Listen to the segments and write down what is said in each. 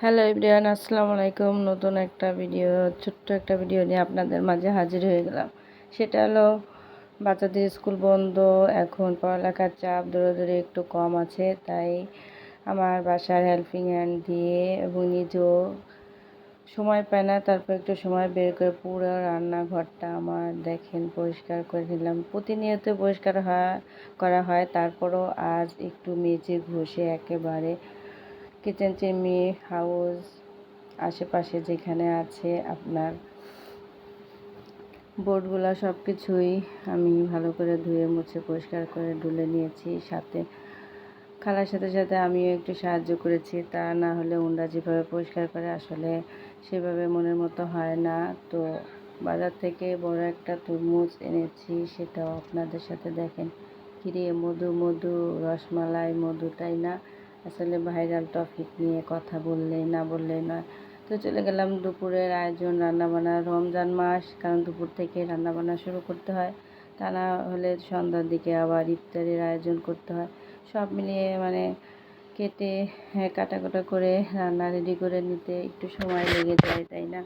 Hello ইব্রিয়ান আসসালামু আলাইকুম। নতুন একটা ভিডিও ছোট্ট একটা ভিডিও নিয়ে আপনাদের মাঝে হাজির হয়ে গেলাম। সেটা হলো, বাচ্চাদের স্কুল বন্ধ, এখন পড়ালেখার চাপ, দৌড়াদৌড়ি একটু কম আছে, তাই আমার বাসার হেল্পিং হ্যান্ড দিয়ে এবং নিজেও সময় পায় না, তারপর একটু সময় বের করে পুরো রান্নাঘরটা আমার দেখেন, পরিষ্কার করে নিলাম। প্রতিনিয়ত পরিষ্কার হয় করা হয়, তারপরও আজ একটু মেজে ঘষে একেবারে কিচেন চিমনি, হাউস, আশেপাশে যেখানে আছে আপনার বোর্ডগুলো সব কিছুই আমি ভালো করে ধুয়ে, মুছে, পরিষ্কার করে ডুলে নিয়েছি। সাথে খালার সাথে সাথে আমিও একটু সাহায্য করেছি। তা না হলে উন্ডা যেভাবে পরিষ্কার করে আসলে সেভাবে মনের মতো হয় না। তো বাজার থেকে বড় একটা তরমুজ এনেছি, সেটাও আপনাদের সাথে দেখেন। কিরে মধু মধু, রসমালাই মধুটাই না? আসলে ভাইরাল টপিক নিয়ে কথা বললে না বললে নয়। তো চলে গেলাম দুপুরের আয়োজন রান্নাবান্না রমজান মাস, কারণ দুপুর থেকে রান্নাবান্না শুরু করতে হয়। তা না হলে সন্ধ্যার দিকে আবার ইফতারের আয়োজন করতে হয়। সব মিলিয়ে মানে কেটে হ্যাঁ কাটাকুটা করে রান্না রেডি করে নিতে একটু সময় লেগে যায়, তাই না?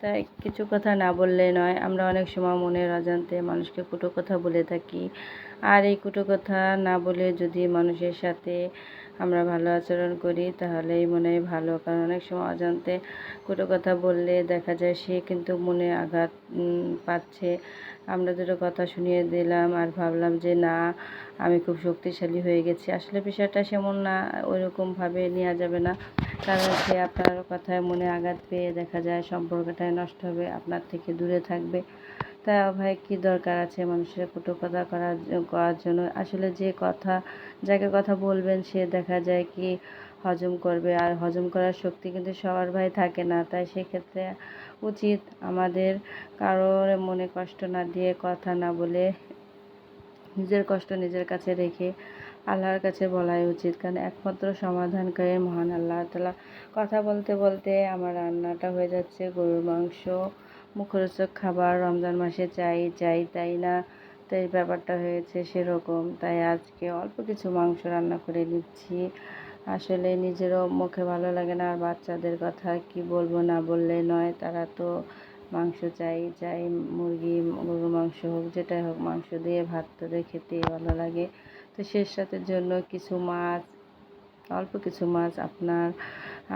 তাই কিছু কথা না বললে নয়। আমরা অনেক সময় মনের অজান্তে মানুষকে কুটো কথা বলে থাকি। আর এই কুটো কথা না বলে যদি মানুষের সাথে আমরা ভালো আচরণ করি, তাহলেই মনে হয় ভালো। কারণ অনেক সময় অজান্তে কুটো কথা বললে দেখা যায় সে কিন্তু মনে আঘাত পাচ্ছে। আমরা দুটো কথা শুনিয়ে দিলাম আর ভাবলাম যে, না, আমি খুব শক্তিশালী হয়ে গেছি। আসলে বিষয়টা সেমন না, ওইরকমভাবে নেওয়া যাবে না। কারণ সে আপনার কথায় মনে আঘাত পেয়ে দেখা যায় সম্পর্কটাই নষ্ট হবে, আপনার থেকে দূরে থাকবে। তা ভাই, কি দরকার আছে মানুষের কটু কথা করার করার জন্য? আসলে যে কথা, যাকে কথা বলবেন সে দেখা যায় কি হজম করবে। আর হজম করার শক্তি কিন্তু সবার ভাই থাকে না। তাই সেক্ষেত্রে উচিত আমাদের কারোর মনে কষ্ট না দিয়ে কথা না বলে নিজের কষ্ট নিজের কাছে রেখে আল্লাহর কাছে বলাই উচিত। কারণ একমাত্র সমাধানকারী মহান আল্লাহ তালা কথা বলতে বলতে আমার রান্নাটা হয়ে যাচ্ছে, গরুর মাংস, মুখরোচক খাবার, রমজান মাসে চাই চাই তাই না? তাই ব্যাপারটা হয়েছে সেরকম। তাই আজকে অল্প কিছু মাংস রান্না করে নিচ্ছি। আসলে নিজেরও মুখে ভালো লাগে না, আর বাচ্চাদের কথা কি বলব না বললে নয়। তারা তো মাংস চাই চাই মুরগি, গরুর মাংস হোক, যেটাই হোক, মাংস দিয়ে ভাত দিয়ে খেতে ভালো লাগে। তো শেষ রাতের জন্য কিছু মাছ, অল্প কিছু মাছ আপনার,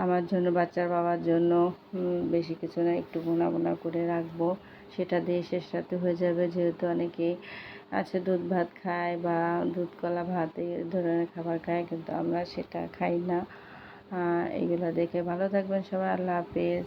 আমার জন্য, বাচ্চার বাবার জন্য বেশি কিছু না, একটু বোনা বোনা করে রাখব। সেটা দিয়ে শেষ রাতে হয়ে যাবে। যেহেতু অনেকেই আছে, দুধ ভাত খায় বা দুধ, কলা ভাত, এই ধরনের খাবার খায়, কিন্তু আমরা সেটা খাই না। এগুলো দেখে ভালো থাকবেন সবাই। আল্লাহ হাফেজ।